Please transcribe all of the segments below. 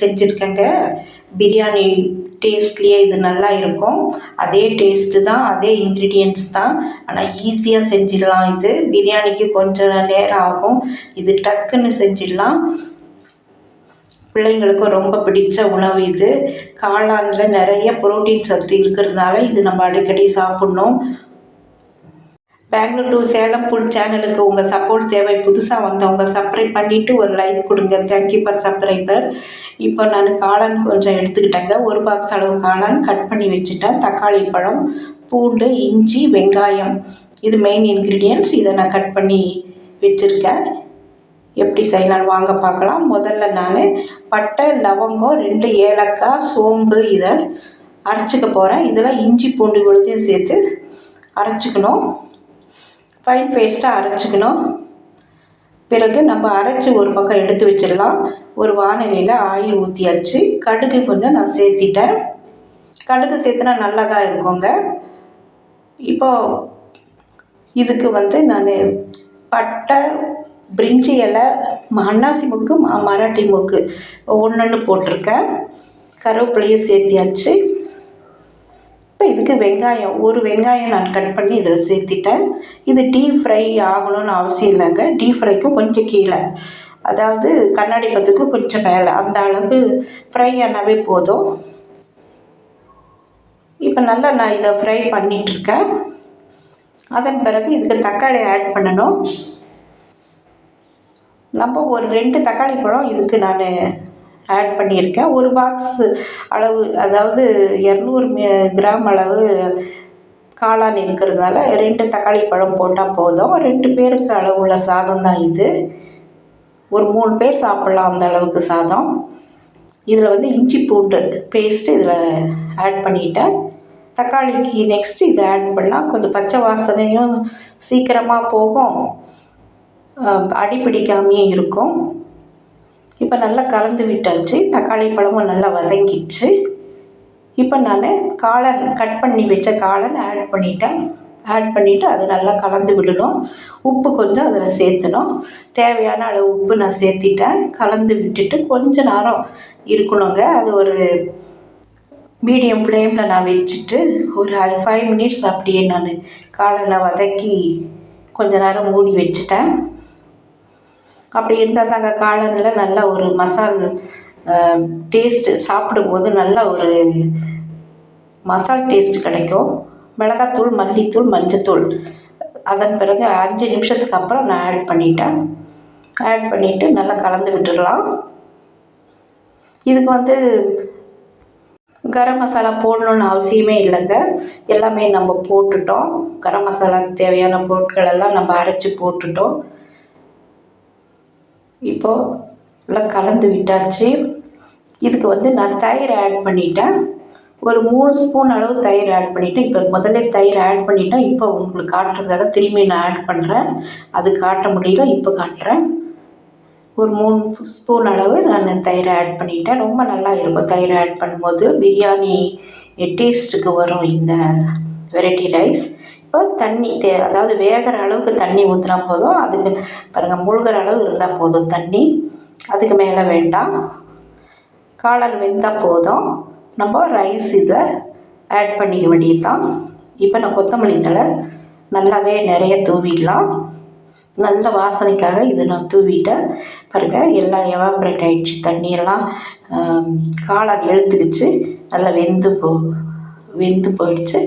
செஞ்சுருக்கேங்க. பிரியாணி டேஸ்ட்லேயே இது நல்லா இருக்கும். அதே டேஸ்ட்டு தான் அதே இன்க்ரீடியன்ட்ஸ் தான். ஆனால் ஈஸியாக செஞ்சிடலாம் இது. பிரியாணிக்கு கொஞ்சம் நேரம் ஆகும் இது டக்குன்னு செஞ்சிடலாம். பிள்ளைங்களுக்கும் ரொம்ப பிடிச்ச உணவு இது. காளானில் நிறைய புரோட்டீன் சத்து இருக்கிறதுனால இது நம்ம அடிக்கடி சாப்பிட்ணும். பெங்களூர் டு சேலம் புல் சேனலுக்கு உங்கள் சப்போர்ட் தேவை. புதுசாக வந்தவங்க சப்ஸ்கிரைப் பண்ணிவிட்டு ஒரு லைக் கொடுங்க. தேங்க்யூ ஃபார் சப்ஸ்கிரைபர் இப்போ நான் காளான் கொஞ்சம் எடுத்துக்கிட்டேங்க. ஒரு பாக்ஸ் அளவு காளான் கட் பண்ணி வச்சுட்டேன். தக்காளி பழம் பூண்டு இஞ்சி வெங்காயம். இது மெயின் இன்க்ரீடியன்ட்ஸ் இதை நான் கட் பண்ணி வச்சுருக்கேன். எப்படி செய்யலாம்னு வாங்க பார்க்கலாம். முதல்ல நான் பட்டை லவங்கம் ரெண்டு ஏலக்காய் சோம்பு இதை அரைச்சிக்க போகிறேன் இதில் இஞ்சி பூண்டு விழுதையும் சேர்த்து அரைச்சிக்கணும். ஃபைன் பேஸ்ட்டாக அரைச்சிக்கணும். பிறகு நம்ம அரைச்சி ஒரு பக்கம் எடுத்து வச்சிடலாம். ஒரு வானிலையில் ஆயில் ஊற்றியாச்சு கடுகு கொஞ்சம் நான் சேர்த்திட்டேன். கடுகு சேர்த்துனா நல்லா தான் இருக்குங்க. இப்போது இதுக்கு வந்து நான் பட்டை பிரிஞ்சி இலை அன்னாசி முக்கு மராட்டி முக்கு ஒன்று போட்டிருக்கேன். கருவேப்பிலையும் சேர்த்தியாச்சு. இப்போ இதுக்கு வெங்காயம் ஒரு வெங்காயம் நான் கட் பண்ணி இதில் சேர்த்திட்டேன். இது டீப் ஃப்ரை ஆகணும்னு அவசியம் இல்லைங்க. டீப் ஃப்ரைக்கும் கொஞ்சம் கீழே. அதாவது கண்ணாடி பத்துக்கு கொஞ்சம் மேலே. அந்த அளவுக்கு ஃப்ரை ஆனாவே போதும். இப்போ நல்லா நான் இதை ஃப்ரை பண்ணிகிட்ருக்கேன் அதன் பிறகு இதுக்கு தக்காளி ஆட் பண்ணணும். நம்ம ஒரு ரெண்டு தக்காளி பழம் இதுக்கு நான் ஆட் பண்ணியிருக்கேன். ஒரு பாக்ஸ் அளவு அதாவது இரநூறு கிராம் அளவு காளான் இருக்கிறதுனால ரெண்டு தக்காளி பழம் போட்டால் போதும். ரெண்டு பேருக்கு அளவுள்ள சாதம் தான் இது. ஒரு மூணு பேர் சாப்பிட்லாம் அந்த அளவுக்கு சாதம். இதில் வந்து இஞ்சி பூண்டு பேஸ்ட்டு இதில் ஆட் பண்ணிட்டேன். தக்காளிக்கு நெக்ஸ்ட்டு இதை ஆட் பண்ணால் கொஞ்சம் பச்சை வாசனையும் சீக்கிரமாக போகும். அடி பிடிக்காமையே இருக்கும். இப்போ நல்லா கலந்து விட்டாச்சு. தக்காளி பழமும் நல்லா வதங்கிடுச்சு. இப்போ நான் காளான் கட் பண்ணி வச்ச காளான் ஆட் பண்ணிட்டேன். ஆட் பண்ணிவிட்டு அது நல்லா கலந்து விடணும். உப்பு கொஞ்சம் அதில் சேர்த்தணும். தேவையான அளவு உப்பு நான் சேர்த்திட்டேன். கலந்து விட்டுட்டு கொஞ்ச நேரம் இருக்கணுங்க. அது ஒரு மீடியம் ஃப்ளேமில் நான் வச்சுட்டு ஒரு ஃபைவ் மினிட்ஸ் அப்படியே நான் காளானை வதக்கி கொஞ்ச நேரம் மூடி வச்சுட்டேன். அப்படி இருந்தால் தாங்க காளானில் நல்ல ஒரு மசால் டேஸ்ட்டு சாப்பிடும்போது நல்ல ஒரு மசால் டேஸ்ட் கிடைக்கும். மிளகாத்தூள் மல்லித்தூள் மஞ்சத்தூள். அதன் பிறகு அஞ்சு நிமிஷத்துக்கு அப்புறம் நான் ஆட் பண்ணிட்டேன். ஆட் பண்ணிவிட்டு நல்லா கலந்து விட்டுடலாம். இதுக்கு வந்து கரம் மசாலா போடணுன்னு அவசியமே இல்லைங்க. எல்லாமே நம்ம போட்டுட்டோம். கரம் மசாலாக்கு தேவையான பொருட்கள் எல்லாம் நம்ம அரைச்சி போட்டுட்டோம். இப்போது நல்லா கலந்து விட்டாச்சு. இதுக்கு வந்து நான் தயிர் ஆட் பண்ணிட்டேன். ஒரு மூணு ஸ்பூன் அளவு தயிர் ஆட் பண்ணிவிட்டேன் இப்போ முதல்ல தயிர் ஆட் பண்ணிட்டேன் இப்போ உங்களுக்கு காட்டுறதுக்காக திரும்பி நான் ஆட் பண்ணுறேன் அது காட்ட முடியல இப்போ காட்டுறேன். ஒரு மூணு ஸ்பூன் அளவு நான் தயிர் ஆட் பண்ணிட்டேன். ரொம்ப நல்லா இருக்கும் தயிர் ஆட் பண்ணும்போது. பிரியாணி டேஸ்ட்டுக்கு வரும் இந்த வெரைட்டி ரைஸ் இப்போ தண்ணி தே அதாவது வேகிற அளவுக்கு தண்ணி ஊற்றினா போதும். அதுக்கு பாருங்கள் முழுகிற அளவு இருந்தால் போதும் தண்ணி. அதுக்கு மேலே வேண்டாம். காளான் வெந்தால் போதும். நம்ம ரைஸ் இதை ஆட் பண்ணிக்க வேண்டியது தான் இப்போ நான் கொத்தமல்லி தழை நல்லாவே நிறைய தூவிடலாம். நல்ல வாசனைக்காக இது நான் தூவிட்டேன். பாருங்கள் எல்லாம் எவாப்ரேட் ஆகிடுச்சு தண்ணியெல்லாம் காளான் எழுத்துக்கிச்சு நல்லா வெந்து போ வெந்து போயிடுச்சு.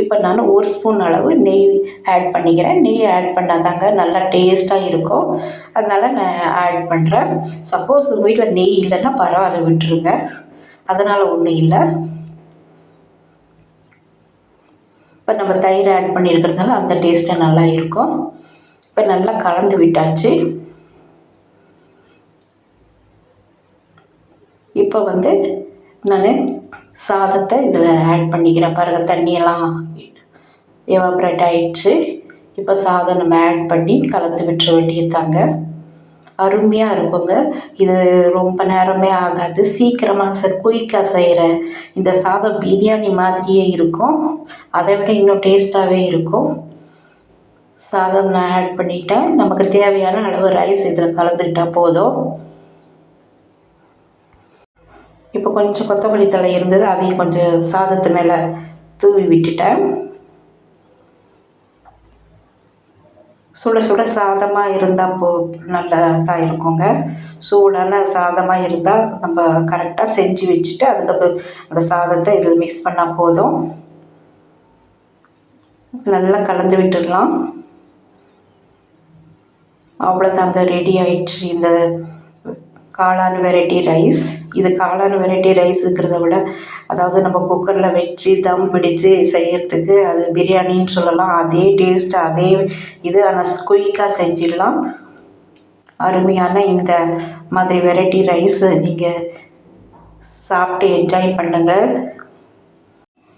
இப்போ நான் ஒரு ஸ்பூன் அளவு நெய் ஆட் பண்ணிக்கிறேன். நெய் ஆட் பண்ணால் தாங்க நல்லா டேஸ்ட்டாக இருக்கும். அதனால் நான் ஆட் பண்ணுறேன் சப்போஸ் உங்கள் வீட்டில் நெய் இல்லைன்னா பரவாயில்ல விட்டுருங்க. அதனால் ஒன்றும் இல்லை. இப்போ நம்ம தயிர் ஆட் பண்ணியிருக்கிறதுனால அந்த டேஸ்ட்டு நல்லா இருக்கும். இப்போ நல்லா கலந்து விட்டாச்சு. இப்போ வந்து நான் சாதத்தை இதில் ஆட் பண்ணிக்கிறேன் பாருங்கள் தண்ணியெல்லாம் எவாப்ரேட் ஆயிடுச்சு. இப்போ சாதம் நம்ம ஆட் பண்ணி கலந்து விட்டுற வேண்டியதாங்க அருமையாக இருக்குங்க. இது ரொம்ப நேரமே ஆகாது. சீக்கிரமாக ச குயிக்காக செய்கிற இந்த சாதம் பிரியாணி மாதிரியே இருக்கும். அதை விட இன்னும் டேஸ்ட்டாகவே இருக்கும். சாதம் நான் ஆட் பண்ணிட்டேன். நமக்கு தேவையான அளவு ரைஸ் இதில் கலந்துக்கிட்டால் போதும். இப்போ கொஞ்சம் கொத்தமல்லி தழை இருந்தது அதையும் கொஞ்சம் சாதத்து மேலே தூவி விட்டுட்டேன். சுட சுட சாதமாக இருந்தால் போ நல்லதாக இருக்குங்க. சூடான சாதமாக இருந்தால் நம்ம கரெக்டாக செஞ்சு வச்சுட்டு அதுக்கப்புறம் அந்த சாதத்தை இதில் மிக்ஸ் பண்ணால் போதும். நல்லா கலந்து விட்டுடலாம். அவ்வளோதாங்க ரெடி ஆயிடுச்சு இந்த காளான் வெரைட்டி ரைஸ் இது காளான் வெரைட்டி ரைஸுங்கிறத விட அதாவது நம்ம குக்கரில் வச்சு தம் பிடிச்சு செய்கிறதுக்கு அது பிரியாணின்னு சொல்லலாம். அதே டேஸ்ட் அதே இது. ஆனால் குயிக்காக செஞ்சிடலாம். அருமையான இந்த மாதிரி வெரைட்டி ரைஸ் நீங்கள் சாப்பிட்டு என்ஜாய் பண்ணுங்கள்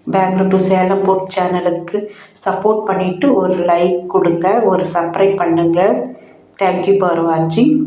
பெங்களூர் டு சேலம் போட் சேனலுக்கு சப்போர்ட் பண்ணிவிட்டு ஒரு லைக் கொடுங்க ஒரு சப்ஸ்கிரைப் பண்ணுங்கள் தேங்க்யூ ஃபார் வாட்சிங்